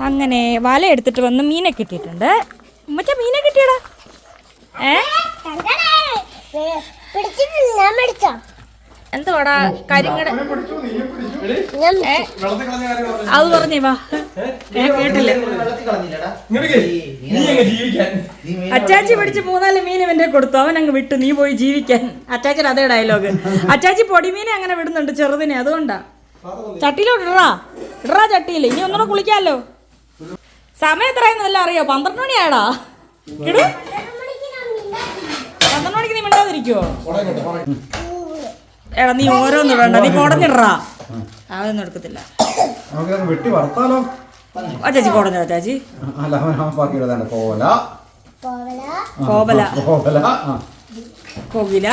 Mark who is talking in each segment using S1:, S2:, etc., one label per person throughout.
S1: അങ്ങനെ വല എടുത്തിട്ട് വന്ന് മീനെ കിട്ടിയിട്ടുണ്ട്. മറ്റേ മീനെ കിട്ടിയടാ. ഏ? എന്തുവാടാ ഏ? അത് പറഞ്ഞേ വാ. അച്ചാച്ചി പിടിച്ച് മൂന്നാൽ മീൻ ഇവന്റെ കൊടുത്തു. അവൻ അങ്ങ് വിട്ടു. നീ പോയി ജീവിക്കാൻ. അച്ചാച്ചൻ അതേ ഡയലോഗ് അച്ചാച്ചി പൊടിമീനെ അങ്ങനെ വിടുന്നുണ്ട് ചെറുതിനെ. അതുകൊണ്ടാ. ചട്ടിയിലോട്ട് ഇടറാ ഇടറാ ചട്ടിയിൽ ഇനി ഒന്നുകൂടെ കുളിക്കാമല്ലോ സമയം എത്രയെന്ന് വല്ല അറിയോ? പന്ത്രണ്ട് മണിയാടാ ഇടൂ പന്ത്രണ്ട് മണിക്ക് നീ മിണ്ടാതിരിക്കുവോ? എടാ നീ ഓരോന്നും ഇടണ്ട നീ കുടഞ്ഞിടറാ. അതൊന്നും എടുക്കത്തില്ല.
S2: വെട്ടി
S1: കുടഞ്ഞോ
S2: അവൻ ആ കോല
S3: പോവല
S1: കോപല
S2: കോല
S1: കോകില.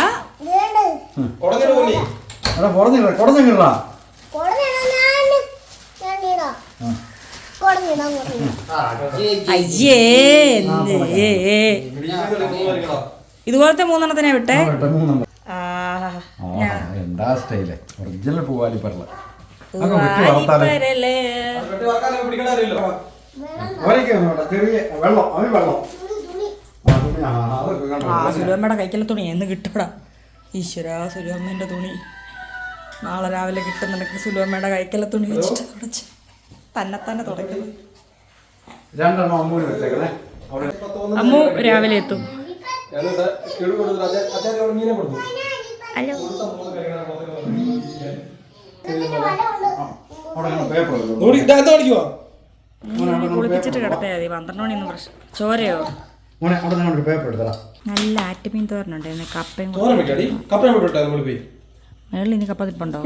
S3: കൊടഞ്ഞിടാ ഞാൻ ഞാൻ ഇടാം കൊടഞ്ഞിടാൻ കൊടഞ്ഞിടാം
S1: അയ്യേ. ഇതുപോലത്തെ മൂന്നെണ്ണത്തിനെ വിട്ടെ?
S2: എന്താ സ്റ്റൈൽ? ഒറിജിനൽ പൂവാലി അങ്ങ്
S1: സുരമ്മയുടെ കൈക്കല തുണി എന്ന് കിട്ടൂടാ. ഈശ്വര സുലുവമ്മേന്റെ തുണി. നാളെ രാവിലെ കിട്ടുന്നുണ്ടെങ്കിൽ നിനക്ക് സുലുവമ്മയുടെ കൈക്കല തുണി വെച്ചിട്ട് തുടച്ച്. തന്നെ തന്നെ തുടയ്ക്കുന്നു.
S2: രണ്ടെണ്ണം അമ്മൂന് വെച്ചേക്കണേ.
S1: അമ്മു രാവിലെ എത്തും.
S4: കൊടുത്തു.
S1: ഹലോ. കുളിപ്പിച്ചിട്ട് കിടത്തിയാൽ മതി. പന്ത്രണ്ട് മണിയൊന്നും പ്രശ്നം. ചോരയോ? നല്ല ആറ്റുമീൻ തോരനുണ്ടായിരുന്നു. കപ്പയും മേളിൽ ഇനി കപ്പ തിപ്പുണ്ടോ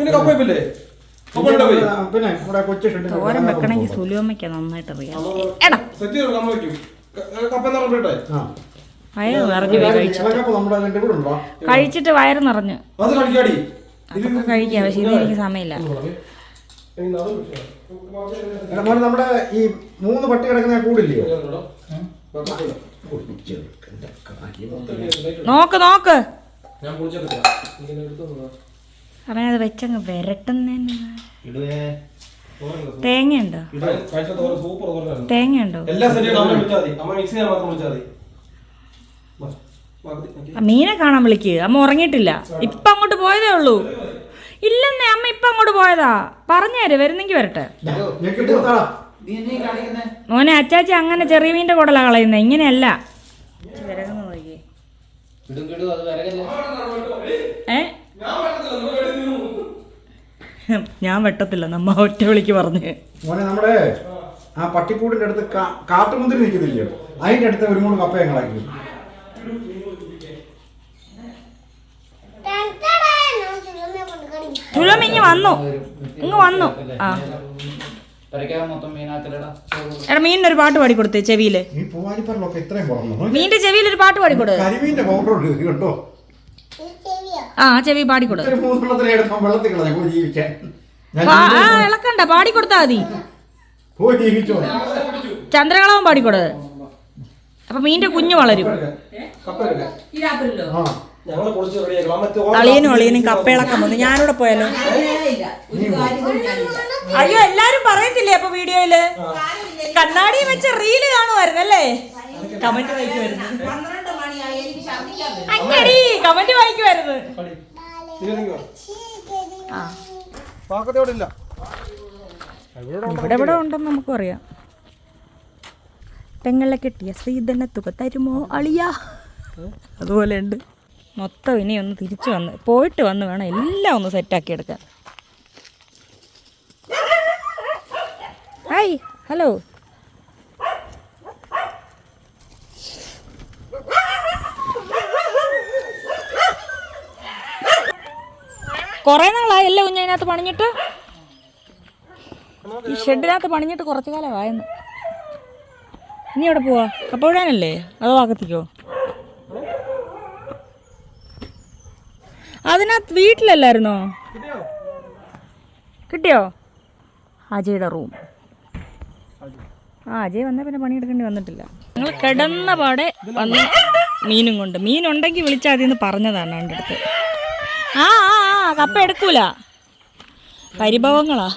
S4: പിന്നെ
S2: ഇവിടെ കൊച്ചു ഷെഡിൽ
S1: തോരൻ വെക്കണമെങ്കിൽ സുലുവമ്മയ്ക്ക് നന്നായിട്ട് അറിയാം. എടാ. വയറ് നിറഞ്ഞു പോയി
S2: കഴിച്ചിട്ട്.
S1: കഴിച്ചിട്ട് വയറ് നിറഞ്ഞു. അതൊക്കെ കഴിക്കാം പക്ഷെ ഇത് എനിക്ക് സമയമില്ല.
S2: നമ്മുടെ ഈ മൂന്ന് പട്ടി കിടക്കുന്ന കൂടില്ലയോ
S1: നോക്ക് നോക്ക്.
S4: ഞാൻ
S1: അവൻ അത് വെച്ചങ്ങ് വിരട്ടുന്ന തേങ്ങയുണ്ടോ? തേങ്ങയുണ്ടോ? മീനെ കാണാൻ വിളിക്ക്. അമ്മ ഉറങ്ങിയിട്ടില്ല. ഇപ്പൊ അങ്ങോട്ട് പോയതേ ഉള്ളൂ. ഇല്ലെന്നേ അമ്മ ഇപ്പൊ അങ്ങോട്ട് പോയതാ. പറഞ്ഞേര് വരുന്നെങ്കി വരട്ടെ. മോനെ അച്ചാച്ചി അങ്ങനെ ചെറിയ മീന്റെ കൂടലാ കളയുന്നത് ഇങ്ങനെയല്ല. വിരകുന്നു നോക്കിയേ ഏ ഞാൻ വെട്ടത്തില്ല നമ്മ ഒറ്റ വിളിക്ക് പറഞ്ഞു.
S2: മോനെ നമ്മുടെ ആ പട്ടിക്കൂടിന്റെ അടുത്ത് കാട്ടുമുന്തിരി നിൽക്കുന്നില്ലയോ അതിന്റെ അടുത്ത് ഒരു മൂന്ന് കപ്പ ഞങ്ങളാക്കി
S3: ടാൻ ഞാൻ ചുരുമ്മയെ കൊണ്ട് കാണിക്കാം.
S1: തുളമ ഇങ്ങ് വന്നു. ഇങ്ങ് വന്നു. ആ. എടാ മീനിന് ഒരു
S2: പാട്ട് പാട്ട് കൊടുത്തേ ചെവിയിൽ.
S1: മീനിന്റെ ചെവിയിൽ ഒരു പാട്ട് പാടിക്കൊടു
S2: കരിമീന്റെ
S1: ആ ചെവി പാടിക്കൊടു ഇളക്കണ്ട പാടിക്കൊടുത്താ മതി. ചന്ദ്രകളവും പാടിക്കൊടു. അപ്പൊ മീന്റെ കുഞ്ഞു വളരും. അളിയനും അളിയനും കപ്പയിളക്കം വന്നു ഞാനിവിടെ പോയാലോ? അയ്യോ എല്ലാരും പറയത്തില്ലേ അപ്പൊ വീഡിയോയിൽ? കണ്ണാടി വെച്ച റീൽ കാണുമായിരുന്നല്ലേ കമന്റ് വായിക്കുമായിരുന്നു അങ്ങടി കമന്റ് വായിക്കുമായിരുന്നു ഇവിടെ ഇവിടെ ഉണ്ടെന്ന് നമുക്കറിയാം. അറിയാം തെങ്ങളെ കിട്ടിയ ശ്രീധന തുക തരുമോ അളിയ? അതുപോലെ ഉണ്ട് മൊത്തം ഇനി ഒന്ന് തിരിച്ചു വന്ന് പോയിട്ട് വന്ന് വേണം എല്ലാം ഒന്ന് സെറ്റാക്കി എടുക്കാൻ. Hi hello. കുറേ നാളായി അല്ലേ കുഞ്ഞതിനകത്ത് പണിഞ്ഞിട്ട്? ഈ ഷെഡിനകത്ത് പണിഞ്ഞിട്ട് കുറച്ചു കാലമായെന്ന് ഇനി എവിടെ പോവാ? അപ്പോഴാനല്ലേ അത് ആക്കത്തിക്കോ അതിനകത്ത് വീട്ടിലല്ലായിരുന്നോ? കിട്ടിയോ? അജയുടെ റൂം. ആ അജയ് വന്നാൽ പിന്നെ പണിയെടുക്കേണ്ടി വന്നിട്ടില്ല. ഞങ്ങൾ കിടന്ന പാടെ വന്ന് മീനും കൊണ്ട്. മീനുണ്ടെങ്കിൽ വിളിച്ചാൽ അതിന്ന് പറഞ്ഞതാണ് എന്റെ അടുത്ത്. ആ ആ കപ്പ എടുക്കൂല. പരിഭവങ്ങളാ.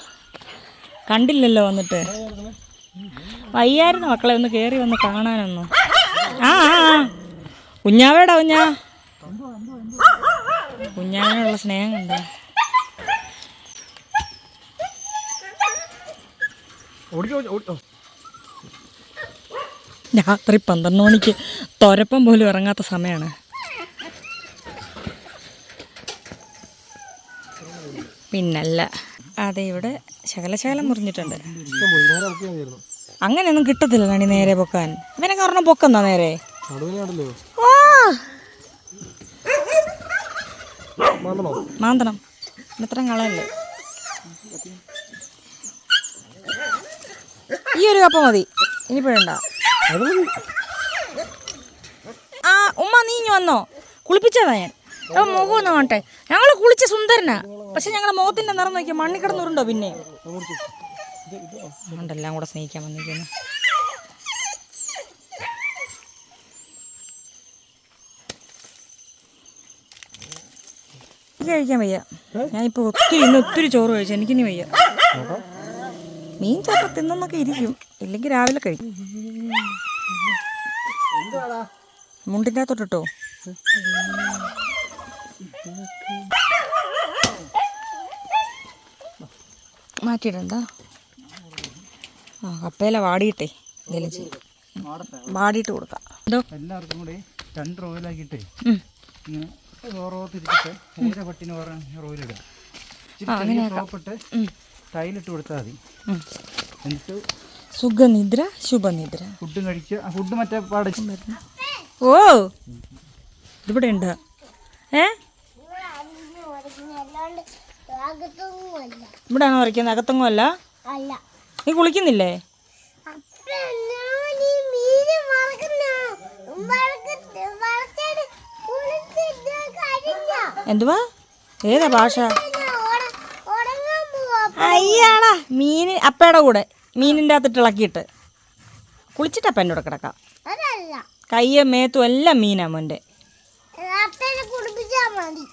S1: കണ്ടില്ലല്ലോ വന്നിട്ട്. വയ്യായിരുന്നു മക്കളെ ഒന്ന് കയറി വന്ന് കാണാനൊന്നു. ആ ആ ആ. കുഞ്ഞാവേടാ കുഞ്ഞാ. കുഞ്ഞാവിനുള്ള സ്നേഹം കണ്ടോ? രാത്രി പന്ത്രണ്ട് മണിക്ക് തൊരപ്പം പോലും ഇറങ്ങാത്ത സമയമാണ് പിന്നല്ല. അതെ ഇവിടെ ശകലശകലം മുറിഞ്ഞിട്ടുണ്ട്. അങ്ങനെയൊന്നും കിട്ടത്തില്ല കണി നേരെ പൊക്കാൻ. ഇവനൊക്കെ കാരണം പൊക്കുന്നോ നേരെ? മാന്തണം? ഇത്രയും കളയല്ലേ ഈ ഒരു കപ്പ മതി. ഇനിയിപ്പോഴണ്ട ആ ഉമ്മ നീ ഇഞ്ഞ് വന്നോ. കുളിപ്പിച്ചതാ ഞാൻ. അപ്പൊ മുഖം ഒന്ന് കാണട്ടെ. ഞങ്ങൾ കുളിച്ച സുന്ദരനാ. പക്ഷെ ഞങ്ങളുടെ മുഖത്തിന്റെ നിറം നോക്കിയാൽ മണ്ണി കിടന്നുണ്ടോ പിന്നെ? ഉണ്ടെല്ലാം കൂടെ സ്നേഹിക്കാൻ വന്നിരിക്കുന്നു. കഴിക്കാൻ വയ്യ. ഞാനിപ്പോൾ ഒത്തിരി ഇന്ന് ഒത്തിരി ചോറ് കഴിച്ചു. എനിക്കിനി വയ്യ. മീൻ ചോറ് തിന്നൊക്കെ ഇരിക്കും. ഇല്ലെങ്കിൽ രാവിലെ കഴിക്കും. മുണ്ടിന്റെ അകത്തോട്ടോ മാറ്റിയിടണ്ട? ആ കപ്പയില വാടിയിട്ടേ. എന്തെങ്കിലും ചെയ്യും വാടിയിട്ട് കൊടുക്കാം. എന്തോ?
S2: എല്ലാവർക്കും കൂടി രണ്ട് റോയിലാക്കിയിട്ടേ. ഇങ്ങനെ ഓരോ തിരിച്ചിട്ട് ഓരോ പട്ടിന് ഓരോ റോയിലിടുക
S1: ആ അങ്ങനെയാക്കാം
S2: സോപ്പിട്ട്
S1: ഉം.
S2: ടൈലിട്ട് കൊടുത്താൽ മതി. എന്നിട്ട്
S1: സുഖനിദ്ര ശുഭനിദ്ര.
S2: ഫുഡും ഫുഡ് മറ്റേ
S1: ഓ ഇതിവിടെ ഉണ്ട്. ഏ? ഇവിടെയാണോ വരയ്ക്കുന്നത്? അകത്തൊന്നും അല്ല. നീ കുളിക്കുന്നില്ലേ? എന്തുവാ? ഏതാ ഭാഷ? അയ്യാടാ മീൻ അപ്പയുടെ കൂടെ മീനിന്റെ അകത്തിട്ട് ഇളക്കിയിട്ട്. കുളിച്ചിട്ട് അപ്പം എന്റെ കൂടെ കിടക്കാം. കയ്യ മേത്തും എല്ലാം മീനാ
S3: മോന്റെ.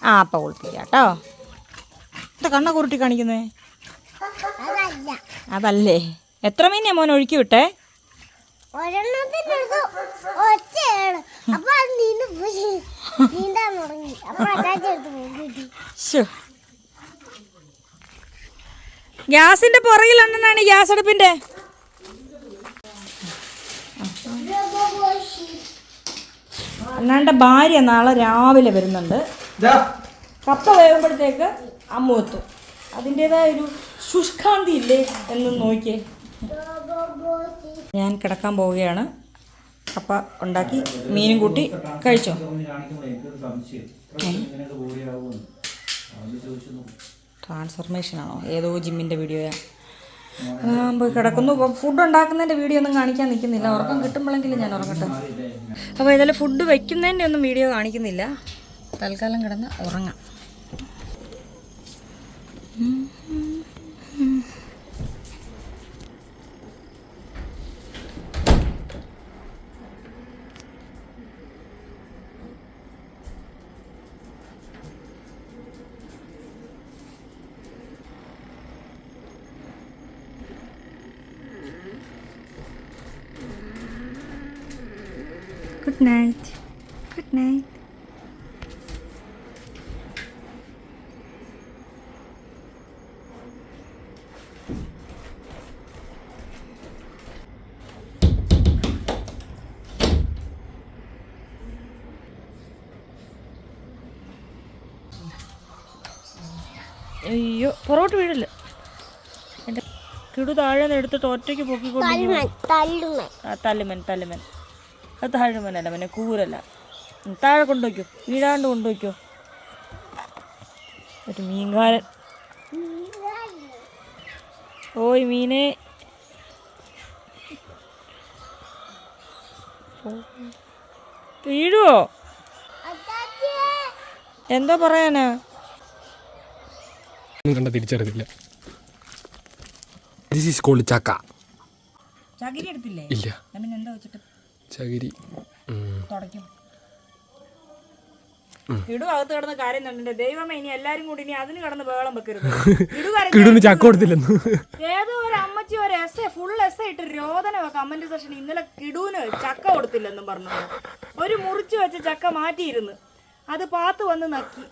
S1: ആ അപ്പ കുളിപ്പിക്കാം കേട്ടോ. എന്താ കണ്ണ കുരുട്ടി കാണിക്കുന്നേ?
S3: അതല്ല.
S1: അതല്ലേ. എത്ര മീനാ മോൻ ഒഴുക്കി വിട്ടേ? ഗ്യാസിന്റെ പുറകിലുണ്ടെന്നാണ് ഗ്യാസ് അടുപ്പിന്റെ. അണ്ണാന്റെ ഭാര്യ നാളെ രാവിലെ വരുന്നുണ്ട്. കപ്പ വേകുമ്പോഴത്തേക്ക് അമ്മ എത്തും അതിന്റെതായ ഒരു ശുഷ്കാന്തി ഇല്ലേ എന്ന് നോക്കിയേ. ഞാൻ കിടക്കാൻ പോവുകയാണ്. കപ്പ ഉണ്ടാക്കി മീനും കൂട്ടി കഴിച്ചോ? ട്രാൻസ്ഫർമേഷൻ ആണോ ഏതോ ജിമ്മിന്റെ വീഡിയോയാ. ഞാൻ പോയി കിടക്കുന്നു ഫുഡ് ഉണ്ടാക്കുന്നതിന്റെ വീഡിയോ ഒന്നും കാണിക്കാൻ നിൽക്കുന്നില്ല. ഉറക്കം കിട്ടുമ്പോഴെങ്കിലും ഞാൻ ഉറങ്ങട്ടെ. അപ്പോൾ ഏതായാലും ഫുഡ് വയ്ക്കുന്നതിന്റെ ഒന്നും വീഡിയോ കാണിക്കുന്നില്ല. തൽക്കാലം കിടന്ന് ഉറങ്ങാം. Mm-hmm. താഴെ നിന്ന് എടുത്തിട്ട് ഒറ്റയ്ക്ക് പൊക്കിക്കൊണ്ട്
S3: തല്ലുമൻ തല്ലുമൻ.
S1: ആ തല്ലുമൻ തല്ലുമൻ. അത് താഴുമനല്ല മനെ കൂരല്ല. താഴെ കൊണ്ടുവയ്ക്കോ വീഴാണ്ട് കൊണ്ടുവയ്ക്കോ. ഒരു മീൻകാരൻ. ഓയ് മീനെ. വീഴുവോ? എന്തോ പറയാനാ?
S4: കണ്ട തിരിച്ചറിയത്തില്ല. ദിസ് ഈസ് കോൾഡ് ചക്ക.
S1: ചകിരി എടുത്തില്ലേ?
S4: ഇല്ല.
S1: പിന്നെ എന്താ വെച്ചിട്ട്?
S4: ചകിരി.
S1: തുടയ്ക്കും. ഇടു അകത്ത് കിടന്ന് കാര്യം തന്നെ ദൈവമേ ഇനി എല്ലാരും കൂടി ഇനി അതിന് കിടന്ന് ബഹളം വെക്കരുത്. ഇടു
S4: ചക്ക കൊടുത്തില്ലെന്ന്.
S1: ഏതോ ഒരു അമ്മച്ചി അമ്മ പക്ഷേ ഫുൾ എസ് ഇട്ട് രോദന കമന്റ് സെഷൻ ഇന്നലെ കിടൂന് ചക്ക കൊടുത്തില്ലെന്നും പറഞ്ഞു ഒരു മുറിച്ചു വെച്ച ചക്ക മാറ്റിയിരുന്നു. അത് പാത്ത് വന്ന് നക്കി.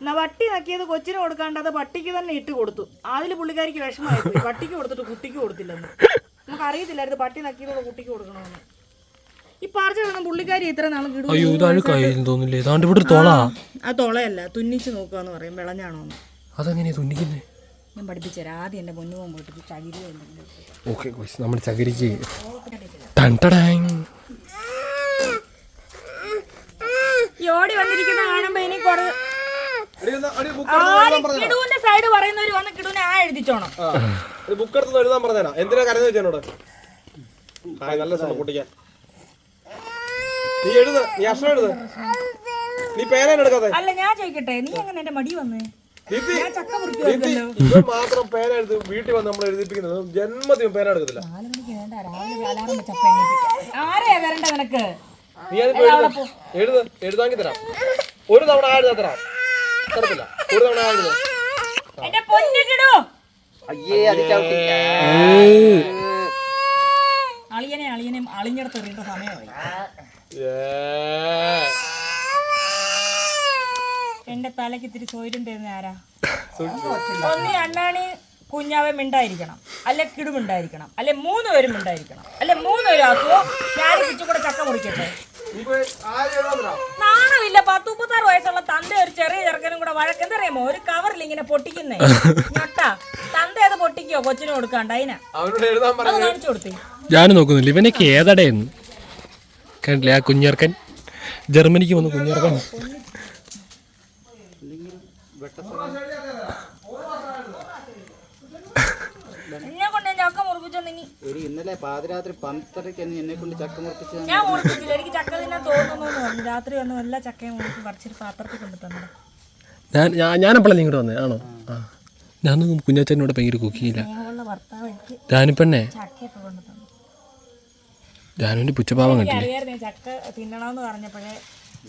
S1: എന്നാ വട്ടി നക്കിയത് കൊച്ചിന് കൊടുക്കാണ്ട് അത് പട്ടിക്ക് തന്നെ ഇട്ട് കൊടുത്തു. അതിൽ പുള്ളിക്കാരിക്ക് വിഷമമായി പോയി പട്ടിക്ക് കൊടുത്തിട്ട് കുട്ടിക്ക് കൊടുത്തില്ലെന്ന്. നമുക്ക് അറിയത്തില്ലായിരുന്നു പട്ടി നക്കിയതോടെ കുട്ടിക്ക് കൊടുക്കണമെന്ന് ഈ പാർച്ചൊന്നും പുള്ളിക്കാരി ഇത്ര
S4: നാളും
S1: ആ തുളയല്ല. തുന്നിച്ച് നോക്കുകയെന്ന് പറയും. വിളഞ്ഞാണോ
S4: അതെങ്ങനെയാ തുന്നിക്കുന്നേ?
S1: ഞാൻ പഠിപ്പിച്ചുതരാം ആദ്യം എന്റെ പൊന്നു പോകുമ്പോൾ പോയിട്ട് ചകിരി
S4: ഓക്കെ നമ്മൾ ചകിരിക്ക്.
S1: ഈ ഓടി വന്നിരിക്കുന്ന കാണുമ്പോ ഇനി കുറേ കിടുവിന്റെ സൈഡ് പറയുന്നവര് വന്ന് കിടുവിനെ ആ എഴുതിച്ചോണം.
S4: ബുക്ക് എടുത്ത് എഴുതാൻ പറഞ്ഞാ എന്തിനാ കരഞ്ഞു വെച്ചോട് നല്ല സമയം കുട്ടിക്കാൻ നീ എഴുത് നീ അക്ഷരം എഴുത്. നീ പേന എടുക്കാതെ.
S1: അല്ല ഞാൻ ചോദിക്കട്ടെ നീ എങ്ങനെ എന്റെ മടി വന്നേ?
S4: മാത്രം പേന എടുത്ത് വീട്ടിൽ വന്ന് നമ്മൾ എഴുതിപ്പിക്കുന്നത്. ജന്മദിനം പേന എടുക്കത്തില്ല. നീ അത് എഴുത്. എഴുത് എഴുതാങ്കി തരാം. ഒരു തവണ ആ എഴുതാ തരാം. തരത്തില്ല ഒരു തവണ ആ എഴുതാ
S1: എന്റെ പൊന്നു കിടു. അളിയനെ അളിയനെ അളിഞ്ഞെടുത്ത് എറിയേണ്ട സമയമായി. എന്റെ തലക്ക് ഇത്തിരി സൗര്യം തരുന്ന ആരാ? ഒന്നി അണ്ണാണി കുഞ്ഞാവൻ മിണ്ടായിരിക്കണം. അല്ലെ കിടുമുണ്ടായിരിക്കണം അല്ലെ മൂന്ന് പേരും മിണ്ടായിരിക്കണം. അല്ലെ മൂന്ന് പേരും ആക്കുവോ? ഞാൻ കൂടെ ചക്ക മുറിക്കട്ടെ. നാണമില്ല പത്ത് മുപ്പത്താറ് വയസ്സുള്ള തന്റെ ഒരു ചെറിയ ചെറുക്കനും കൂടെ വഴക്കെന്തറിയാമോ ഒരു കവറിൽ ഇങ്ങനെ പൊട്ടിക്കുന്നേ. ഞൊട്ടാ തന്ത അത് പൊട്ടിക്കോ? കൊച്ചിന് കൊടുക്കാണ്ട് അതിനാ. അത് കാണിച്ചു കൊടുത്തേ.
S5: ഞാനും നോക്കുന്നില്ല. ഇവനൊക്കെ ഏതടയെന്ന്? കണ്ടില്ലേ ആ കുഞ്ഞർക്കൻ ജർമ്മനിക്ക് വന്ന് കുഞ്ഞർക്കൻ
S1: എന്നെ കൊണ്ട് ഞാൻ ചക്ക മുറിപ്പിച്ചോ നീ
S6: എടി ഇന്നലെ പാതിരാത്രി പന്ത്രണ്ടരയ്ക്ക് എന്നെ കൊണ്ട് ചക്ക മുറിപ്പിച്ചത്
S1: ഞാൻ എനിക്ക് ചക്ക തിന്നാൻ തോന്നുന്നു. എന്ന് പറഞ്ഞു രാത്രി വന്ന് എല്ലാ ചക്കയും മുറിച്ച് പറിച്ചിട്ട് പാത്രത്തിൽ കൊണ്ട് തന്നത്
S5: ഞാൻ ഞാൻ ഞാനപ്പോഴാണ് ഇങ്ങോട്ട് വന്നേ? ആണോ? ആ. ഞാൻ കുഞ്ഞാച്ചനോട് ഭയങ്കര കുക്കിയില്ല
S1: സ്നേഹമുള്ള ഭർത്താവ് എനിക്ക്
S5: ജാനുപ്പെണ്ണേ
S1: ചക്കയൊക്കെ കൊണ്ട് തന്നു
S5: ജാനുവിന്റെ പുച്ചപ്പാവം
S1: എനിക്ക്
S5: കണ്ടില്ലേ?
S1: അറിയായിരുന്നു ഈ ചക്ക തിന്നണമെന്ന് പറഞ്ഞപ്പോഴേ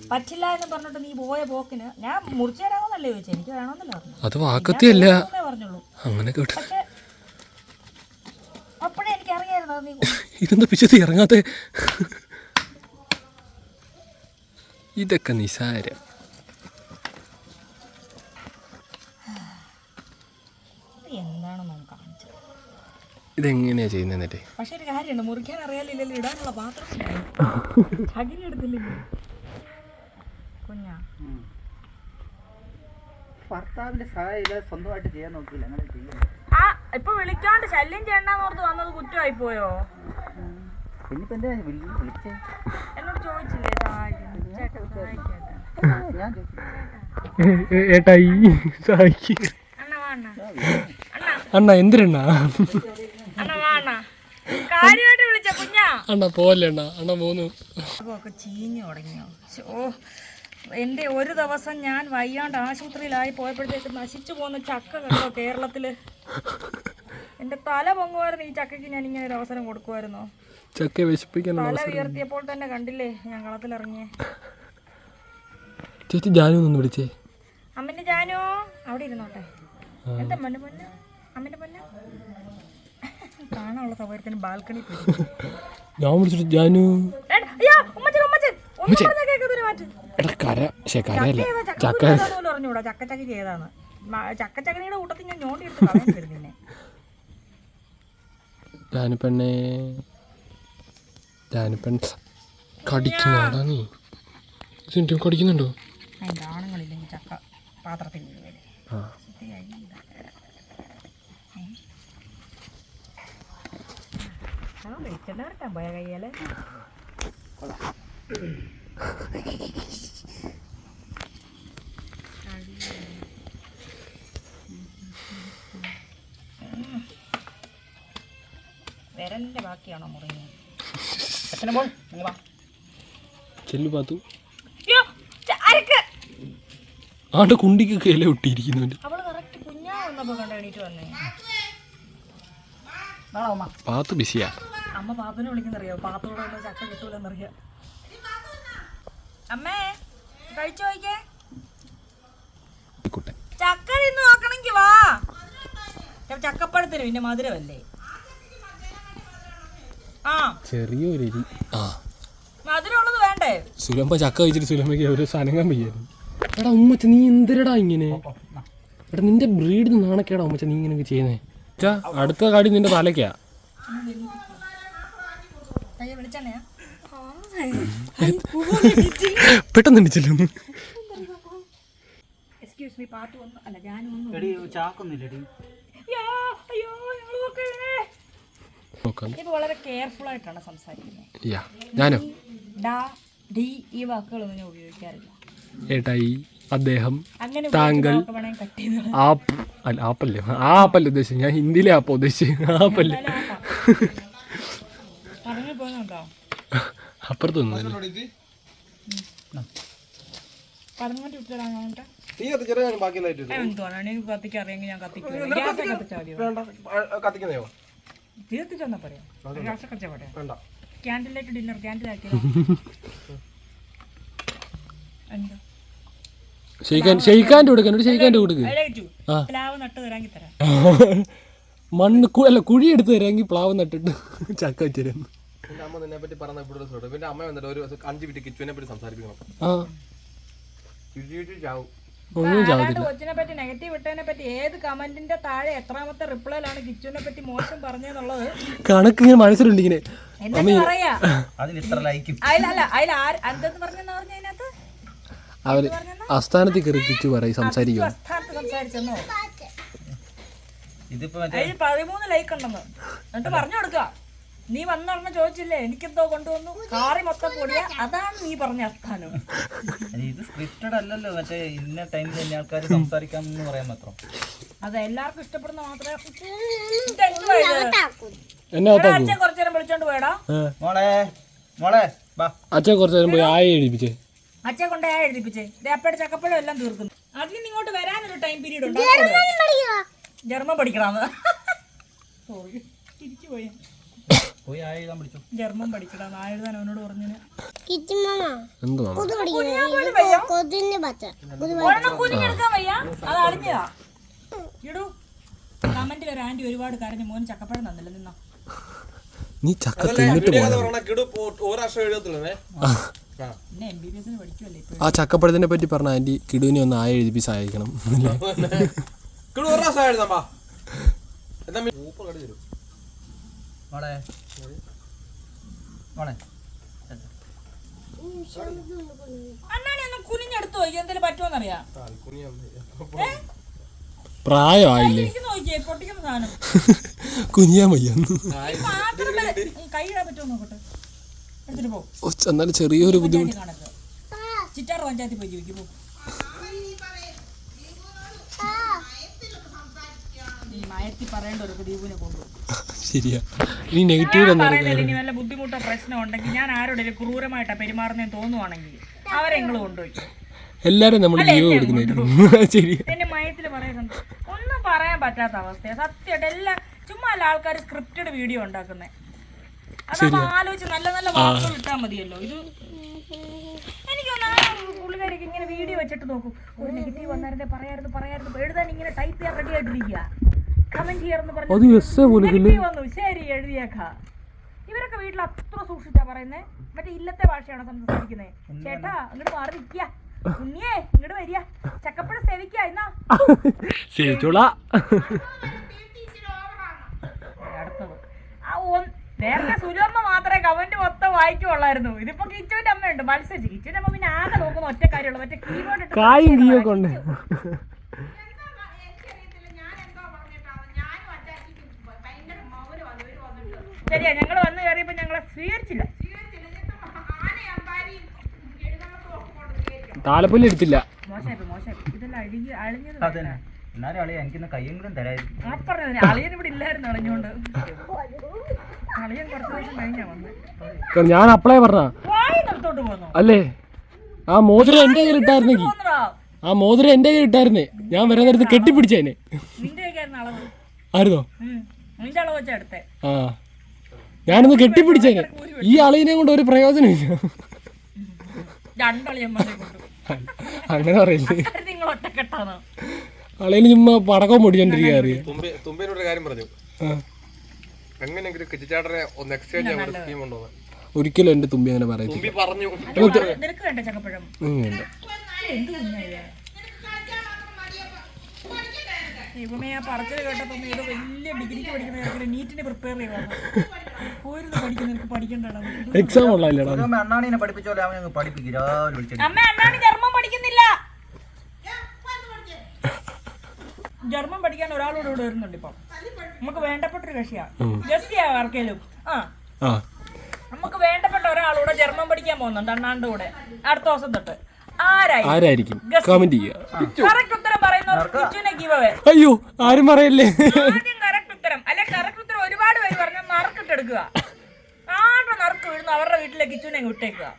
S1: പറ്റില്ല എന്ന് പറഞ്ഞിട്ട് നീ പോയ പോക്കിന് ഞാൻ മുറിച്ചു തരാമെന്നല്ലേ ചോദിച്ചത് എനിക്ക് വേണമെന്നല്ലേ പറഞ്ഞു
S5: അത് വാക്കത്തിയല്ല.
S1: എന്നേ പറഞ്ഞുള്ളൂ.
S5: അങ്ങനെ കേട്ടു
S1: പക്ഷെ അപ്പോഴേ എനിക്ക് അറിയായിരുന്നു അത് നീ
S5: ഇതെന്താ പിച്ചത്തി ഇറങ്ങാത്ത ഇതൊക്കെ നിസാരം. ഇതെങ്ങനെയാ ചെയ്യുന്നത് എന്നിട്ട്?
S1: പക്ഷെ ഒരു കാര്യമുണ്ട് മുറിക്കാൻ അറിയാലില്ലല്ലോ ഇടാനുള്ള പാത്രം ചകിരി എടുത്തില്ലല്ലോ കുഞ്ഞാ.
S6: ഭർത്താവിന്റെ സഹായം ഇല്ലാതെ സ്വന്തമായിട്ട് ചെയ്യാൻ നോക്കിയില്ല അങ്ങനെ ചെയ്യും
S1: ആ ഇപ്പൊ വിളിക്കാണ്ട് ശല്യം ചെയ്യണ്ടെന്ന് ഓർത്ത് വന്നത് കുറ്റമായി പോയോ?
S6: പിന്നിപ്പോ എന്താ വിളി- വിളിച്ചേ?
S1: എന്നോട് ചോദിച്ചില്ലേ
S5: ഏട്ടായി സഹായിക്ക്.
S1: അണ്ണ വാ അണ്ണ.
S5: അണ്ണ എന്തിനണ്ണ
S1: അണ്ണ വാ അണ്ണ. കാര്യമായിട്ട് വിളിച്ച കുഞ്ഞാ.
S5: അണ്ണ പോലെ അണ്ണ? അണ്ണ പോന്നു
S1: ചീഞ്ഞു തുടങ്ങിയോ? ഓ എന്റെ ഒരു ദിവസം ഞാൻ വയ്യാണ്ട് ആശുപത്രിയിലായി പോയപ്പോഴത്തേക്ക് നശിച്ചു പോകുന്ന ചക്ക കണ്ടോ കേരളത്തിൽ? എന്റെ തല പൊങ്ങുമായിരുന്നു ഈ ചക്കയ്ക്ക് ഞാൻ ഇങ്ങനെ ഒരു അവസരം കൊടുക്കുമായിരുന്നോ?
S5: ചക്ക വിശപ്പിക്കാൻ
S1: തല ഉയർത്തിയപ്പോൾ തന്നെ കണ്ടില്ലേ ഞാൻ കളത്തിലിറങ്ങിയേ?
S5: ചേച്ചി ജാനു ഒന്ന് വിളിച്ചേ.
S1: അമ്മന്റെ ജാനു അവിടെ ഇരുന്നോട്ടെ. എന്താ മണ്ണു പൊന്നു അമ്മന്റെ പൊന്നു കാണാനുള്ള സൗകര്യത്തിന് ബാൽക്കണി പോയി
S5: ഞാൻ വിളിച്ചിട്ട് ജാനു.
S1: അയ്യോ
S5: എടാ കര പക്ഷേ കരയല്ല.
S1: ചക്ക അറിഞ്ഞൂടാ ചക്ക ചകിരി ഏതാന്ന് മ- ചക്ക ചകിരിയുടെ കൂട്ടത്തിൽ ഞാൻ ഞോണ്ടി എടുത്ത് കളയാൻ വരും നിന്നെ.
S5: ജാനുപ്പെണ്ണേ ജാനുപ്പെൺ കടിക്കുന്നാടാ നീ. ഇതിന്റെ കടിക്കുന്നുണ്ടോ?
S1: അതിന്റെ ആണുങ്ങളില്ലെങ്കിൽ ചക്ക പാത്രത്തിൽ
S5: ആ.
S1: വരട്ടാൻ പോയ കയ്യാൽ? വിരലിന്റെ ബാക്കിയാണോ മുറിഞ്ഞത് മോൾ വാ.
S5: ചെല്ലു പാത്തു.
S1: കുണ്ടിക്ക് വന്നേ. അമ്മ
S5: പാത്തു ബിസിയാ.
S1: അമ്മ പാപ്പനെ വിളിക്കുന്നറിയോ? പാത്തോടെ ചക്ക കിട്ടൂലെന്നറിയാം. അമ്മേ കഴിച്ചു നോക്കിയേ
S5: കുട്ടൻ
S1: ചക്ക തിന്ന് നോക്കണെങ്കി വാ. ച- ചക്കപ്പഴത്തിന് പിന്നെ മധുരമല്ലേ? ആ.
S5: ചെറിയൊരു
S1: മധുരമുള്ളത് വേണ്ടേ?
S5: ചക്ക കഴിച്ചിട്ട് ഒരു വയ്യായിരുന്നു എടാ ഉമ്മച്ച നീ എന്തിരടാ ഇങ്ങനെ? എടാ നിന്റെ ബ്രീഡ് നാണക്കേടാ ഉമ്മച്ച നീ ഇങ്ങനെ ചെയ്യുന്നേ? അടുത്ത കാടി നിന്റെ
S1: തലക്കാ വിളിച്ചാണേ
S5: പെട്ടെന്ന് എണിച്ചല്ലോ
S1: എക്സ്ക്യൂസ് മീ അല്ല ഞാനൊന്നും
S6: എടി ചാക്കൊന്നുമില്ലടി
S1: അയ്യോ ഇപ്പൊ വളരെ കെയർഫുൾ ആയിട്ടാണ് സംസാരിക്കുന്നത്.
S5: യാ ഞാനോ?
S1: ഡാ ഡി ഈ വാക്കുകളൊന്നും ഞാൻ ഉപയോഗിക്കാറില്ല.
S5: ഏട്ടായി അദ്ദേഹം താങ്കൾ ആപ്പ് അല്ല ആപ്പല്ലേ? ആ ആപ്പല്ല ഉദ്ദേശിച്ചത്? ഞാൻ ഹിന്ദിയിലെ ആപ്പ ഉദ്ദേശിച്ചത്. ആപ്പല്ലേ?
S1: പറഞ്ഞു പോകുന്നുണ്ടോ
S4: കത്തിച്ചേരാ ഞാൻ ബാക്കി
S1: ഞാൻ ഗ്യാസ്
S4: വേണ്ട
S1: പറയാം. ഗ്യാസ് ഡിന്നർ
S5: ഷെയ്ക്കാന്റെ കൊടുക്കാൻ ഒരു ഷെയ്ക്കാന്റെ കൊടുക്ക് മണ്ണ് അല്ല കുഴി എടുത്ത് തരാമെങ്കിൽ പ്ലാവ് നട്ടിട്ട് ചക്ക വെച്ചിരുന്നു
S4: എന്റെ അമ്മ നിന്നെ പറ്റി പറഞ്ഞ ഇവിടെ ഒരു പിന്നെ അമ്മ വന്നിട്ട് ഒരു അഞ്ച് മിനിറ്റ് കിച്ചുവിനെ പറ്റി സംസാരിക്കണം
S5: ആ.
S4: കിച്ചു ചാവും.
S5: ഒന്നും
S1: ആരാണ്ട്
S5: ചാവത്തില്ല.
S1: കൊച്ചിനെ പറ്റി നെഗറ്റീവ് ഇട്ടതിനെ പറ്റി ഏത് കമന്റിന്റെ താഴെ എത്രാമത്തെ റിപ്ലൈയിലാണ് കിച്ചുവിനെ പറ്റി മോശം പറഞ്ഞെന്നുള്ളത്
S5: കണക്ക് ഇങ്ങനെ മനസ്സിലുണ്ട് ഇങ്ങനെ.
S1: എന്നിട്ട് പറയാ?
S6: അതിന് ഇത്ര ലൈക്കും
S1: അതിലല്ല അതിൽ ആര് എന്തെന്ന് പറഞ്ഞെന്ന് പറഞ്ഞ അതിനകത്ത്?
S5: അവർ കയറി കിച്ചു പറയും
S1: സംസാരിച്ചെന്നോ?
S6: ഇതിപ്പോ
S1: പതിമൂന്ന് ലൈക്ക് ഉണ്ടെന്ന്. എന്നിട്ട് പറഞ്ഞു കൊടുക്കുക. നീ വന്നറിഞ്ഞ ചോദിച്ചില്ലേ? എനിക്കെന്തോ കൊണ്ടുവന്നു. കാറി മൊത്തം കൂടിയ അതാണ് നീ പറഞ്ഞ അസ്ഥാനം.
S6: ഇത് സ്ക്രിപ്റ്റഡ് അല്ലല്ലോ. മറ്റേ ഇന്ന ടൈമിൽ എന്നെ ആൾക്കാർ സംസാരിക്കാം എന്ന് പറയാൻ മാത്രം.
S1: അതെ എല്ലാവർക്കും ഇഷ്ടപ്പെടുന്ന മാത്രമേ അച്ഛൻ കുറച്ചു നേരം വിളിച്ചോണ്ട് പോയടാ.
S6: മോളെ മോളെ
S5: അച്ഛൻ കുറച്ചു നേരം പോയി ആയ എഴുതിപ്പിച്ചേ.
S1: അച്ഛൻ കൊണ്ട് ആ എഴുതിപ്പിച്ചേ. അപ്പയുടെ ചക്കപ്പഴം എല്ലാം തീർക്കുന്നു. അതിന് ഇങ്ങോട്ട് വരാനൊരു ടൈം പീരീഡ് ഉണ്ട്. ജർമ്മൻ പഠിക്കണമെന്ന് സോറി തിരിച്ചു പോയി
S6: പോയി എഴുതാൻ
S1: ജർമ്മൻ എഴുതാൻ അവനോട് പറഞ്ഞു
S5: എന്തു മാമ.
S1: കമന്റിൽ ഒരു ആന്റി ഒരുപാട് കരഞ്ഞു മോൻ ചക്കപ്പഴം തന്നില്ല നിന്നോ.
S5: നീ ചക്ക തിന്നിട്ട് പോകണം
S4: കിടു ഒരു വർഷം എഴുതത്തില്ലേ
S1: പിന്നെ എം ബി ബി പഠിക്കുമല്ലേ ഇപ്പൊ
S5: ആ ചക്കപ്പഴത്തിനെ പറ്റി പറഞ്ഞ ആന്റി കിടുവിനെ ഒന്ന് ആയ എഴുതിപ്പി സഹായിക്കണം?
S4: കിടു ഒരു പ്രാവശ്യം
S6: മോളെ. മോളെ.
S1: അണ്ണാണി ഒന്ന് കുനിഞ്ഞെടുത്ത് നോക്കി. എന്തെങ്കിലും പറ്റുമോന്നറിയാം.
S5: പ്രായമായില്ലേ?
S1: നോക്കിയേ പൊട്ടിക്കുന്ന സാധനം.
S5: വയ്യന്ന്
S1: പറ്റുമോ നോക്കട്ടെ. എടുത്തിട്ട് പോ.
S5: ഓ, എന്നാലും ചെറിയൊരു ബുദ്ധിമുട്ട്.
S1: ചിറ്റാറ് പഞ്ചായത്തിൽ പോയി ജീവിക്കും മയത്തി പറയേണ്ട ഒരു ദീപുവിനെ കൊണ്ടു.
S5: ശരിയാ. ഇനി നെഗറ്റീവ്
S1: ഇനി വല്ല ബുദ്ധിമുട്ടോ പ്രശ്നം ഉണ്ടെങ്കിൽ ഞാൻ ആരോടെങ്കിലും ക്രൂരമായിട്ടാ പെരുമാറുന്നതെന്ന് തോന്നുവാണെങ്കിൽ അവരെ നിങ്ങൾ കൊണ്ടുപോയി.
S5: എല്ലാരും നമ്മൾ ലീവ് കൊടുക്കുന്നതായിരുന്നു ശരി
S1: എന്നെ മയത്തിൽ പറയുന്നുണ്ട്. ഒന്നും പറയാൻ പറ്റാത്ത അവസ്ഥയാ. സത്യമായിട്ട് എല്ലാ ചുമ്മാ അല്ല ആൾക്കാർ സ്ക്രിപ്റ്റഡ് വീഡിയോ ഉണ്ടാക്കുന്നത് അതാവുമ്പോ ആലോചിച്ച് നല്ല നല്ല വാക്കുകൾ ഇട്ടാൽ മതിയല്ലോ. ഇത് എനിക്ക് പുള്ളിക്കാരിക്ക് ഇങ്ങനെ വീഡിയോ വെച്ചിട്ട് നോക്കും. ഒരു നെഗറ്റീവ് വന്നായിരുന്നേ പറയായിരുന്നു പറയായിരുന്നു. എഴുതാൻ ഇങ്ങനെ ടൈപ്പ് ചെയ്യാൻ റെഡി ആയിട്ടിരിക്കുക കമന്റ് ചെയ്യാറെന്ന്
S5: അത്
S1: പറഞ്ഞു
S5: എസ് പോലും
S1: വന്നു. ശരി എഴുതിയേക്കാ. ഇവരൊക്കെ വീട്ടിൽ അത്ര സൂക്ഷിച്ചാ പറയുന്നേ. മറ്റേ ഇല്ലത്തെ ഭാഷയാണ് സംസാരിക്കുന്നത് ചേട്ടാ അങ്ങോട്ട് മാറി നിൽക്കുക കുഞ്ഞേ ഇങ്ങോട്ട് വരിക. ചക്കപ്പഴം സേവിക്ക എന്നാ?
S5: സേവിച്ചോളാ.
S1: അടുത്തത്. ആ ഒന്ന് നേരത്തെ സുരമ്മ മാത്രമേ കമന്റ് മൊത്തം വായിക്കുള്ളായിരുന്നു. ഇതിപ്പോ കിച്ചുവിന്റെ അമ്മയുണ്ട്. മത്സരിച്ച് കിച്ചുവിന്റെ അമ്മ പിന്നെ ആകെ നോക്കുന്ന ഒറ്റ കാര്യമുള്ളൂ മറ്റേ കീബോർഡ്
S5: കായും കീയൊക്കെ ഉണ്ട്.
S1: ശരിയാ ഞങ്ങൾ വന്ന് കയറിയപ്പോ ഞങ്ങളെ സ്വീകരിച്ചില്ല.
S5: താലപ്പൊലി എടുത്തില്ല.
S1: മോശമായിപ്പോ മോശമായിപ്പോ ഇതെല്ലാം അഴുകി അழிഞ്ഞത്
S6: അതന്നെ എന്നാലും അളിയ എനിക്കിന്ന് കയ്യെങ്കിലും തരായിരുന്നു
S1: ആ പറഞ്ഞത് അളിയൻ ഇവിടെ ഇല്ലായിരുന്നു അളിഞ്ഞോണ്ട്. അളിയൻ കുറച്ച് ദിവസം കഴിഞ്ഞാ വന്നത്
S5: ഞാൻ അപ്ലൈ പറഞ്ഞ
S1: വായി നിർത്തോട്ട് പോന്നു?
S5: അല്ലേ? ആ മോതിരം എന്റെ കയ്യിൽ ഇട്ടായിരുന്നെങ്കിൽ ആ മോതിരം എന്റെ കയ്യിൽ ഇട്ടായിരുന്നേ. ഞാൻ വരാൻ നേരത്ത് കെട്ടിപ്പിടിച്ചേനെ.
S1: ആയിരുന്നോ?
S5: ആ. ഞാനൊന്ന് കെട്ടിപ്പിടിച്ചേനെ. ഈ അളിയനെ കൊണ്ട് ഒരു പ്രയോജനമില്ല അങ്ങനെ പറയില്ലേ?
S1: അത് നിങ്ങൾ ഒറ്റക്കെട്ടാണോ.
S5: അളിയന് ചുമ്മാ പടക്കം പൊടിച്ചോണ്ടിരിക്കുക അറിയാം
S4: തുമ്പി തുമ്പിനോട് കാര്യം പറഞ്ഞു. എങ്ങനെയെങ്കിലും ഒന്ന് എക്സ്ചേഞ്ച് സ്കീം ഉണ്ടോ
S5: ഒരിക്കലും എന്റെ തുമ്പി അങ്ങനെ പറയുന്നു
S4: തുമ്പി പറഞ്ഞു
S1: നിനക്ക് വേണ്ട ചക്കപ്പഴം
S5: ഉം, വേണ്ട.
S1: എന്ത് കുഞ്ഞാ ഇവമേ ആ പറച്ചിൽ കേട്ടപ്പോ ഏതോ വലിയ ഡിഗ്രിക്ക് പഠിക്കുന്ന നീറ്റിന് പ്രിപ്പയർ ചെയ്യണം പോയിരുന്നു പഠിക്കുന്ന നിനക്ക് പഠിക്കണ്ടടാ.
S5: എക്സാം
S6: അണ്ണാണിനെ അവനെ അങ്ങ് രാവിലെ
S1: അമ്മ അണ്ണാണി ജർമ്മൻ പഠിക്കുന്നില്ല. ജർമ്മൻ പഠിക്കാൻ ഒരാളോട് ഇവിടെ വരുന്നുണ്ട് ഇപ്പം. നമുക്ക് വേണ്ടപ്പെട്ടൊരു കക്ഷിയാ. ആർക്കേലും. ആ.
S5: ആ.
S1: നമുക്ക് വേണ്ടപ്പെട്ട ഒരാളൂടെ ജർമ്മൻ പഠിക്കാൻ പോകുന്നുണ്ട് അണ്ണാണ്ട് കൂടെ. അടുത്ത ദിവസം തൊട്ട്.
S5: ആരായിരിക്കും? കമന്റ് ചെയ്യുക.
S1: കറക്റ്റ് ഉത്തരം പറയുന്നവർക്ക് ഗീവ് അവേ
S5: അയ്യോ ആരും പറയല്ലേ?
S1: ആദ്യം കറക്റ്റ് ഉത്തരം. അല്ലെ കറക്റ്റ് ഉത്തരം ഒരുപാട് പേര് പറഞ്ഞാൽ നറുക്കിട്ടെടുക്കുക. ആരുടെ നറുക്ക് വീഴുന്നു. അവരുടെ വീട്ടിലെ കിച്ചുവിനെ വിട്ടേക്കുക.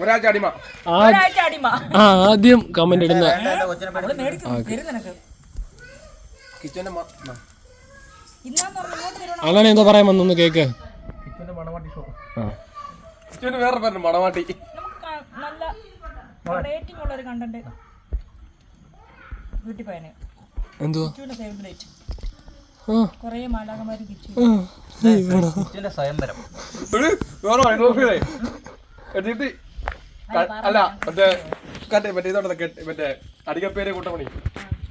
S4: ഒരാഴ്ച അടിമ.
S5: ആ
S1: ഒരാഴ്ച അടിമ.
S5: ആ ആദ്യം കമന്റ് ഇടുന്ന
S6: കൊച്ചിനെ
S1: അവൾ മേടിക്കുന്നു. തരും നിനക്ക്.
S4: കിച്ചന്റെ
S1: ഇന്നാന്ന് പറഞ്ഞ ഇങ്ങോട്ട് തരുവാണോ?
S5: അങ്ങനെ എന്തോ പറയാൻ വന്നൊന്ന് കേക്ക്.
S4: വേറെ പറഞ്ഞു മണവാട്ടി.
S1: നമുക്ക് ക- നല്ല റേറ്റിംഗ് ഉള്ള ഒരു കണ്ടന്റ് വീട്ടിൽ പോയനെ.
S5: എന്തുവാ? ആ.
S1: കൊറേ മാലാകന്മാര് കിച്ചു.
S6: സ്വയംവരം.
S4: എന്നിട്ട് അല്ല മറ്റേ കട്ടെ മറ്റേ ഇതോടെ കെട്ടി മറ്റേ അടികപ്പേര് കൂട്ടമണി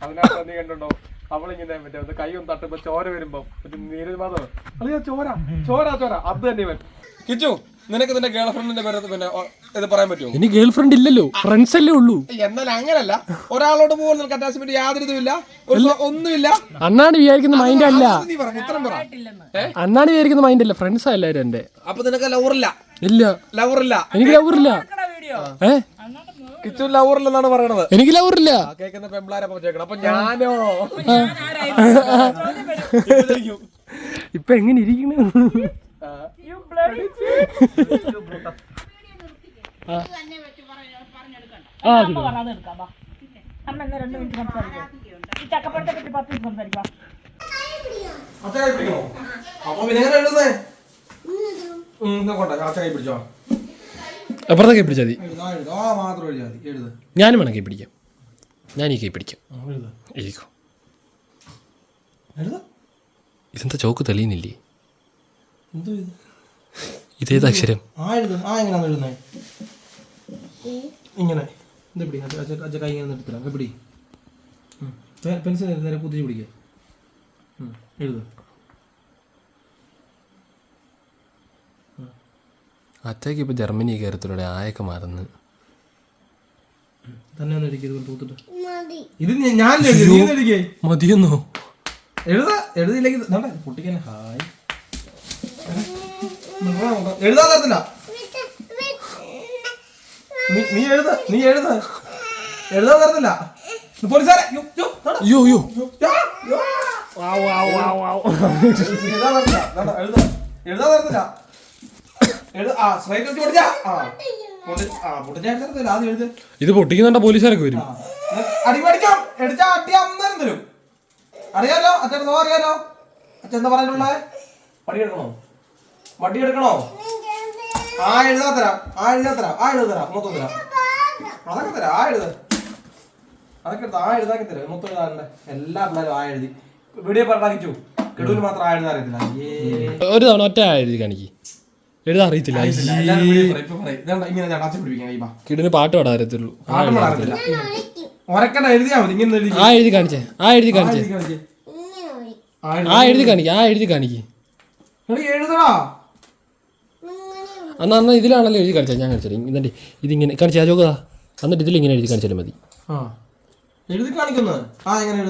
S4: അതിനകത്ത് നീ കണ്ടുണ്ടോ അവളിങ്ങനെ മറ്റേ ഒന്ന് കൈ ഒന്ന് തട്ടുമ്പോ ചോര വരുമ്പോ. മറ്റേ നീരജ് മാധവ്. അളിയാ ചോര. ചോര ചോര. അത് തന്നെ ഇവൻ. കിച്ചു നിനക്ക് നിന്റെ ഗേൾ ഫ്രണ്ടിന്റെ പേര് പിന്നെ ഓ, ഇത് പറയാൻ പറ്റുമോ?
S5: ഇനി ഗേൾ ഫ്രണ്ട് ഇല്ലല്ലോ ഫ്രണ്ട്സ് അല്ലേ ഉള്ളൂ.
S4: എന്നാൽ അങ്ങനല്ല. ഒരാളോട് പോലും നിനക്ക് അറ്റാച്ച്മെന്റ് യാതൊരു ഇതുമില്ല ഒരു സ- ഒന്നുമില്ല.
S5: അന്നാണ് വിചാരിക്കുന്ന മൈൻഡ് അല്ല.
S4: അത് നീ പറഞ്ഞു ഇത്രയും പറ. ഏ?
S5: അണ്ണാണ് വിചാരിക്കുന്ന മൈൻഡ് അല്ല. ഫ്രണ്ട്സാ എല്ലാരും എന്റെ.
S4: അപ്പൊ നിനക്ക് ലവറില്ല
S5: ഇല്ല.
S4: ലവറില്ല
S5: എനിക്ക് ലവറില്ല
S1: വീഡിയോ
S5: ഏ?
S4: കിച്ചു ലവറില്ലെന്നാണ് പറയണത്.
S5: എനിക്ക് ലവറില്ല
S4: ആ കേൾക്കുന്ന പെമ്പിളാരെ ചോദിക്കണം അപ്പൊ ഞാനോ?
S5: ഇപ്പൊ എങ്ങനെ ഇരിക്കണ്?
S4: പിടിച്ചോ?
S5: അപ്പുറത്തെ കൈ പിടിച്ചാൽ മതി. ഞാനും വേണം കൈ പിടിക്കാം ഞാൻ ഈ കൈ പിടിക്കാം. ഇരിക്കും ഇതെന്താ ചോക്ക് തെളിയുന്നില്ലേ? ഇതേത് അക്ഷരം?
S4: ആ എഴുതും. ആ എങ്ങനെയാന്ന് എഴുതുന്നേ? ഇങ്ങനെ. ഇത് പിടി? അച്ഛ കൈ ഇങ്ങനെ എടുത്തിടാം. പിടി. പെൻസിൽ നേരെ കുത്തിച്ച് പിടിക്കുക എഴുത.
S5: അച്ഛക്ക് ഇപ്പൊ ജർമ്മനി കയറത്തിലൂടെ ആയൊക്കെ മാറുന്നു.
S4: തന്നെ ഒന്ന് തൂത്തിട്ട്. ഇത് ഞാൻ-
S5: മതിയെന്നോ?
S4: എഴുതാ. എഴുതിയില്ലെങ്കിൽ കുട്ടിക്ക് ഹായ്. എഴുതാൻ തരത്തില്ല. നീ എഴുത നീ എഴുത. എഴുതാൻ തരത്തില്ല. പോലീസാരെ. എഴുതാൻ തരത്തില്ല.
S5: ഇത് പൊട്ടിക്കുന്നുണ്ട പോലീസുകാരൊക്കെ വരും?
S4: അടിപൊളിക്കാം എടുത്താ അടി അന്നേരം തരും. അറിയാലോ? അച്ഛൻ അറിയാലോ? അച്ഛൻ എന്താ പറയാനുള്ളത് വടി എടുക്കണോ വടി എടുക്കണോ? ആ എഴുതാ തരാം. ആ എഴുതാ തരാം. ആ എഴുതാ തരാം. മൊത്തം തരാം. അതൊക്കെ തരാം. ആ എഴുത. അതൊക്കെ എടുത്ത് ആ എഴുതാക്കി തരാം. മൊത്തം എഴുതാറുണ്ട് എല്ലാ പിള്ളേരും ആ എഴുതി. വീഡിയോ പറഞ്ഞാക്കിച്ചു കെടുവിൽ മാത്രം ആ എഴുതാൻ അറിയത്തില്ല. അയ്യേ.
S5: ഒരു തവണ ഒറ്റ എഴുതി കാണിക്ക്. എഴുതാൻ അറിയത്തില്ല. കിടിന് പാട്ട് പാടാൻ അറിയത്തുള്ളൂ.
S4: എഴുതിയാ മതി. ഇങ്ങനെ
S5: ആ എഴുതി കാണിച്ചേ. ആ എഴുതി കാണിച്ചേ.
S4: ആ എഴുതി.
S5: ആ എഴുതി കാണിക്ക്.
S4: എഴുതടാ.
S5: അന്ന് അന്ന് ഇതിലാണല്ലോ എഴുതി കാണിച്ചത് ഞാൻ കാണിച്ചത്. എന്നിട്ട് ഇതിങ്ങനെ കാണിച്ചാൽ ചോക്കതാ എന്നിട്ട് ഇതിലിങ്ങനെ എഴുതി കാണിച്ചാലും മതി.
S4: ആ. എഴുതി കാണിക്കുന്നത് ആ എങ്ങനെ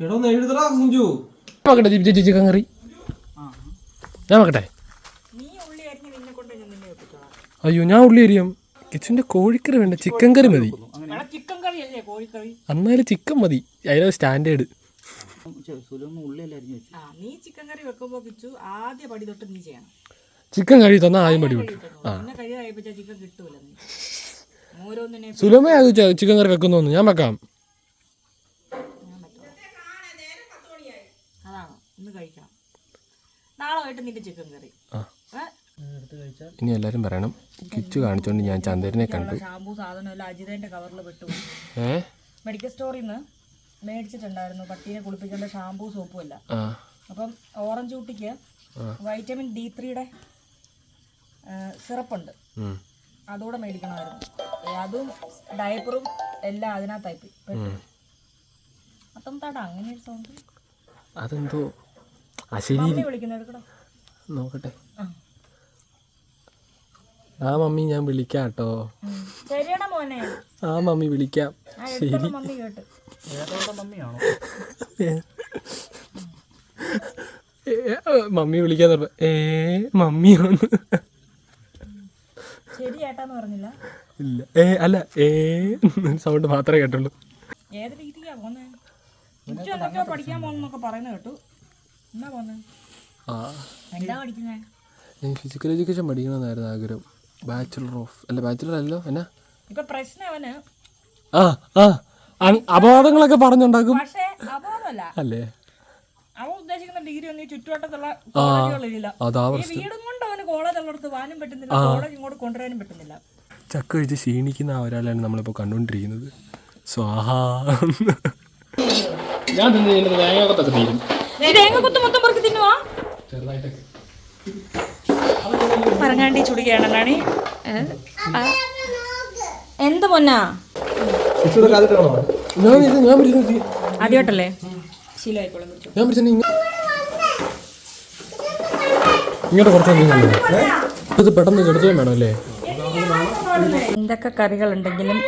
S4: എടോ എഴുതടാ കുഞ്ചു.
S5: ചിക്കൻ കറി ഞാൻ അയ്യോ ഞാൻ ഉള്ളി അരിയാം. കിച്ചന്റെ കോഴിക്കറി വേണ്ട ചിക്കൻ കറി മതി. എന്നാലും ചിക്കൻ മതി. അതിലെ സ്റ്റാൻഡേർഡ്.
S6: വെച്ചു
S1: ആ നീ ചിക്കൻ കറി വെക്കുമ്പോൾ ആദ്യ പടി തൊട്ട് നീ ചെയ്യണം.
S5: ചിക്കൻ കഴി തന്നാൽ ആദ്യം പടി വിട്ടു
S1: പിന്നെ കഴി കഴിപ്പിച്ചാൽ ചിക്കൻ കിട്ടൂല നീ. ഓരോന്നിനെ
S5: സുലമേ അത് ചിക്കൻ കറി വെക്കുന്നു ഞാൻ വെക്കാം.
S1: അതാണോ ഇന്ന് കഴിക്കണം നാളെ വൈകിട്ട് നിന്റെ ചിക്കൻ കറി.
S5: ആ.
S1: ഏ?
S5: ഇനി എല്ലാരും പറയണം. കിച്ചു കാണിച്ചോണ്ട് ഞാൻ ചന്ദ്രനെ കണ്ടു.
S1: ഷാമ്പൂ സാധനം എല്ലാം അജിതേന്റെ കവറിൽ വിട്ടു
S5: ഏ?
S1: മെഡിക്കൽ സ്റ്റോറിൽ നിന്ന് മേടിച്ചിട്ടുണ്ടായിരുന്നു. പട്ടീനെ കുളിപ്പിക്കേണ്ട ഷാമ്പൂ സോപ്പും
S5: അല്ല
S1: അപ്പം ഓറഞ്ച് കുട്ടിക്ക് വൈറ്റമിൻ ഡി ത്രീയുടെ സിറപ്പുണ്ട്.
S5: ഉണ്ട്
S1: അതുകൂടെ മേടിക്കണമായിരുന്നു. അതും ഡയപ്പറും എല്ലാം അതിനകത്തായി അപ്പം തടാ അങ്ങനെ
S5: അതെന്തോ
S1: അശരീരി.
S5: നോക്കട്ടെ.
S1: ആ.
S5: മമ്മി ഞാൻ വിളിക്കാം കേട്ടോ
S1: ഉം. ശരിയാടാ മോനെ.
S5: ആ മമ്മി വിളിക്കാം.
S1: ശരി. മമ്മി
S5: വിളിക്കാൻ പറഞ്ഞ. ഏ മമ്മിയാണ്
S1: ശരി ഏട്ടാന്ന് പറഞ്ഞില്ല.
S5: ഇല്ല. ഏ അല്ല ഏ സൗണ്ട് മാത്രമേ കേട്ടുള്ളൂ.
S1: ഏത് രീതിക്കാ പോന്നെ? പഠിക്കാൻ പോകുന്നൊക്കെ പറയുന്നത് കേട്ടു. എന്നാ പോന്നെ?
S5: ആ.
S1: എന്താ പഠിക്കുന്നേ?
S5: ഞാൻ ഫിസിക്കൽ എഡ്യൂക്കേഷൻ പഠിക്കണമെന്നായിരുന്നു ആഗ്രഹം. ബാച്ചുലർ ഓഫ് അല്ല ബാച്ചുലർ അല്ലോ എന്നാ?
S1: ഇപ്പൊ പ്രശ്നം അവന്.
S5: ആ ആ. അപവാദങ്ങളൊക്കെ പറഞ്ഞുണ്ടാക്കും.
S1: പക്ഷേ അബോധമല്ല
S5: അല്ലേ?
S1: അവൻ ഉദ്ദേശിക്കുന്ന ഡിഗ്രി ഒന്നും ഈ ചുറ്റുവട്ടത്തുള്ള കോളേജുകളില്ല
S5: അതാ
S1: ഈ വീടും കൊണ്ട് അവന് കോളേജ് ഉള്ളിടത്ത് വാനും പറ്റുന്നില്ല. കോളേജ് ഇങ്ങോട്ട് കൊണ്ടുവരാനും പറ്റുന്നില്ല.
S5: ചക്ക കഴിച്ച് ക്ഷീണിക്കുന്ന ഒരാളാണ് നമ്മളിപ്പോൾ കണ്ടുകൊണ്ടിരിക്കുന്നത് സ്വാഹാ ഞാൻ തിന്ന് കഴിഞ്ഞിട്ട് തേങ്ങയൊക്കെ തീരും.
S1: തേങ്ങ കുത്ത് മൊത്തം പെറുക്കി തിന്നുവാ.
S5: ചെറുതായിട്ടൊക്കെ.
S1: പറങ്ങാണ്ടി ചുടുകയാണെന്നാണ് എന്ത് പൊന്നാ?
S5: ഞാൻ ഇത് ഞാൻ പിടിച്ചത്
S1: ആദ്യമായിട്ടല്ലേ? ശീലമായിക്കോളും പിടിച്ചു
S5: ഞാൻ ഇങ്ങോട്ട് കുറച്ച് നല്ലത് ഇത് പെട്ടെന്ന് കെടുത്തുകയും വേണം അല്ലേ?
S1: എന്തൊക്കെ കറികളുണ്ടെങ്കിലും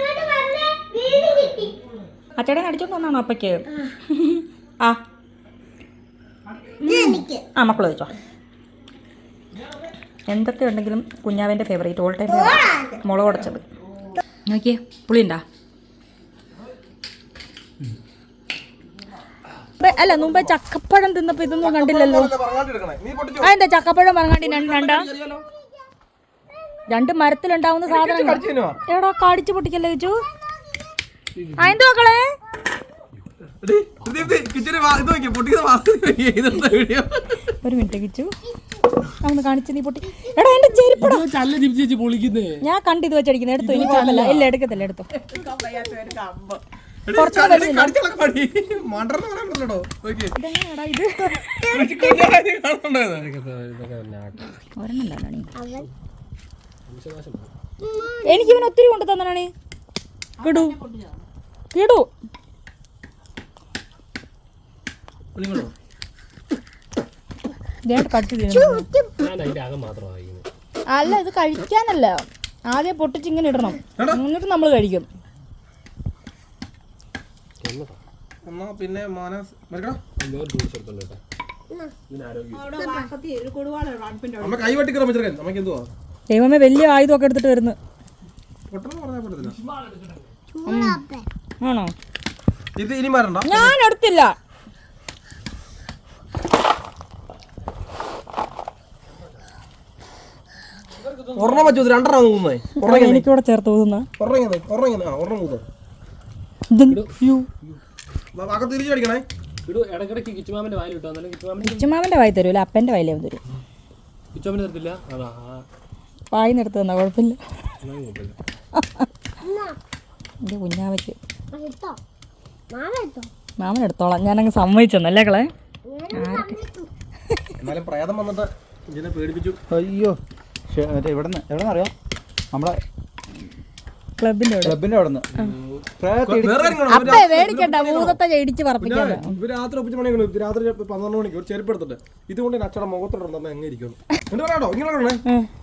S1: അച്ചടൻ അടിച്ചോണ്ട് വന്നാണോ അപ്പയ്ക്ക്? ആ. ആ മക്കൾ ചോദിച്ചോ എന്തൊക്കെ ഉണ്ടെങ്കിലും കുഞ്ഞാവിന്റെ ഫേവറേറ്റ് ഓൾ ടൈം മുളക് ഉടച്ചത്. നോക്കിയേ പുളിയുണ്ടാ? അല്ല മുമ്പേ ചക്കപ്പഴം തിന്നപ്പോ ഇതൊന്നും കണ്ടില്ലല്ലോ. അതെന്താ ചക്കപ്പഴം പറഞ്ഞാണ്ടി രണ്ട് രണ്ടാ? രണ്ട് മരത്തിലുണ്ടാവുന്ന സാധനങ്ങൾ. എടാ കാടിച്ചു പൊട്ടിക്കല്ലേ വെച്ചു ആ എന്ത് മക്കളെ? ഒരു മിനിറ്റ് കിച്ചു. കാണിച്ചു നീ പൊട്ടി എടാ എന്റെ ചെരുപ്പടാ.
S5: ചേച്ചി
S1: ഞാൻ കണ്ടിത് വെച്ചടിക്കുന്നത് എടുത്തു? ഇനി കുഴപ്പമില്ല. ഇല്ല എടുക്കത്തില്ല എടുത്തു. എനിക്ക് ഇവൻ ഒത്തിരി കൊണ്ട് തന്നാണ് കിടു. കിടു. അല്ല ഇത് കഴിക്കാനല്ല. ആദ്യം പൊട്ടിച്ച് ഇങ്ങനെ ഇടണം എന്നിട്ട് നമ്മൾ കഴിക്കും.
S4: എന്നാ പിന്നെ മാനസ് അമ്മ കൈ വെട്ടിക്കറ നമുക്ക് എന്തുവാ?
S1: ദൈവമേ വലിയ ആയുധമൊക്കെ എടുത്തിട്ട് വരുന്നു. ആണോ
S4: ഇത് ഇനി മാറണ്ട.
S1: ഞാൻ എടുത്തില്ല.
S4: ഒരെണ്ണം രണ്ടെണ്ണം
S1: എനിക്കൂടെ ചേർത്ത്
S4: ഒരെണ്ണം കൂന്നോ തിരിച്ചു
S5: ഇടൂ ഇടയ്ക്കിടയ്ക്ക് കിച്ചുമാമന്റെ വായിൽ ഇട്ടോ എന്നാലും കിച്ചുമാമൻ
S1: കിച്ചുമാമന്റെ വായി തരൂല അപ്പന്റെ വായിലേ തരും.
S5: കിച്ചുമാമൻ തരത്തില്ല? അതാ
S1: വായി നിർത്ത് തന്നാ കുഴപ്പമില്ല. എന്റെ കുഞ്ഞാവയ്ക്ക്. മാമൻ എടുത്തോളാം. ഞാനങ്ങ് സമ്മതിച്ചെന്നല്ലേ കളെ
S4: എന്നാലും പ്രേതം വന്നിട്ട് ഇതിനെ പേടിപ്പിച്ചു.
S6: അയ്യോ എവിടെ നിന്ന് എവിടെ നിന്ന് നമ്മളെ
S1: ക്ലബിന്റെ അവിടെ.
S6: ക്ലബിന്റെ അവിടെ നിന്ന്.
S1: അപ്പേ മേടിക്കണ്ട ഭൂതത്തെ ഇടിച്ച് പറപ്പിക്കണ്ട
S4: ഇവർ രാത്രി ഒപ്പിച്ച് രാത്രി പന്ത്രണ്ട് മണിക്ക് ഒരു ചെരുപ്പ് എടുത്തിട്ട് ഇതുകൊണ്ട് എന്നെ അച്ഛടെ മുഖത്തോടെ തന്നെ എങ്ങനെ ഇരിക്കുന്നു. എന്നിട്ട് പറയാട്ടോ ഇങ്ങനെ പറയണേ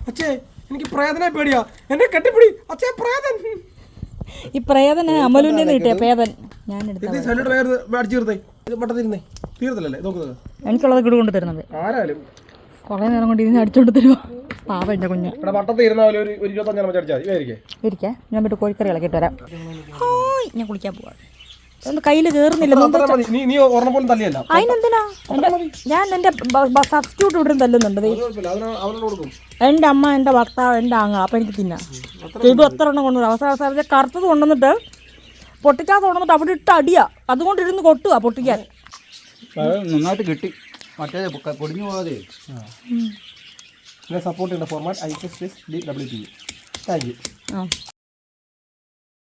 S4: അച്ഛേ എനിക്ക് പ്രേതനെ പേടിയാ. എന്നെ കെട്ടിപ്പിടി. അച്ഛേ പ്രേതൻ.
S1: ഈ പ്രേതന് അമലുവിന്റെ കിട്ടിയ പ്രേതൻ. ഞാൻ എടുത്ത
S4: നോക്കുന്നത്
S1: എനിക്കുള്ളത് കിടു കൊണ്ട് തരുന്നത്
S4: ആരായാലും
S1: കുറേ നേരം കൊണ്ട് ഇരുന്ന് അടിച്ചോണ്ട് തരുവാ. പാവ എന്റെ കുഞ്ഞ്. ഇരിക്കേ. ഞാൻ പോയിട്ട് കോഴിക്കറി ഇളക്കിട്ട് വരാം. ഞാൻ കുളിക്കാൻ പോവാ. അതുകൊണ്ട് കയ്യിൽ കയറുന്നില്ല അതിനെന്തിനാ? ഞാൻ എന്റെ സബ്സ്റ്റിറ്റ്യൂട്ട് ഇവിടെ തല്ലുന്നുണ്ട്. എന്റെ അമ്മ എന്റെ ഭർത്താവ് എന്റെ ആങ്ങ അപ്പൊ എനിക്ക് തിന്നാം. ഇത് എത്ര എണ്ണം കൊണ്ടുവരും. അവസാന അവസാനത്തെ കറുത്തത് കൊണ്ടുവന്നിട്ട് പൊട്ടിക്കാത്ത കൊണ്ടുവന്നിട്ട് അവിടെ ഇട്ട് അടിയാ. അതുകൊണ്ട് ഇരുന്ന് കൊട്ടുക പൊട്ടിക്കാൻ.
S6: നന്നായിട്ട് കിട്ടി. മറ്റേ പൊ- പൊടിഞ്ഞു പോകാതെ.
S4: സപ്പോർട്ട് ചെയ്യുന്ന format I S S D W T thank you
S1: ആ.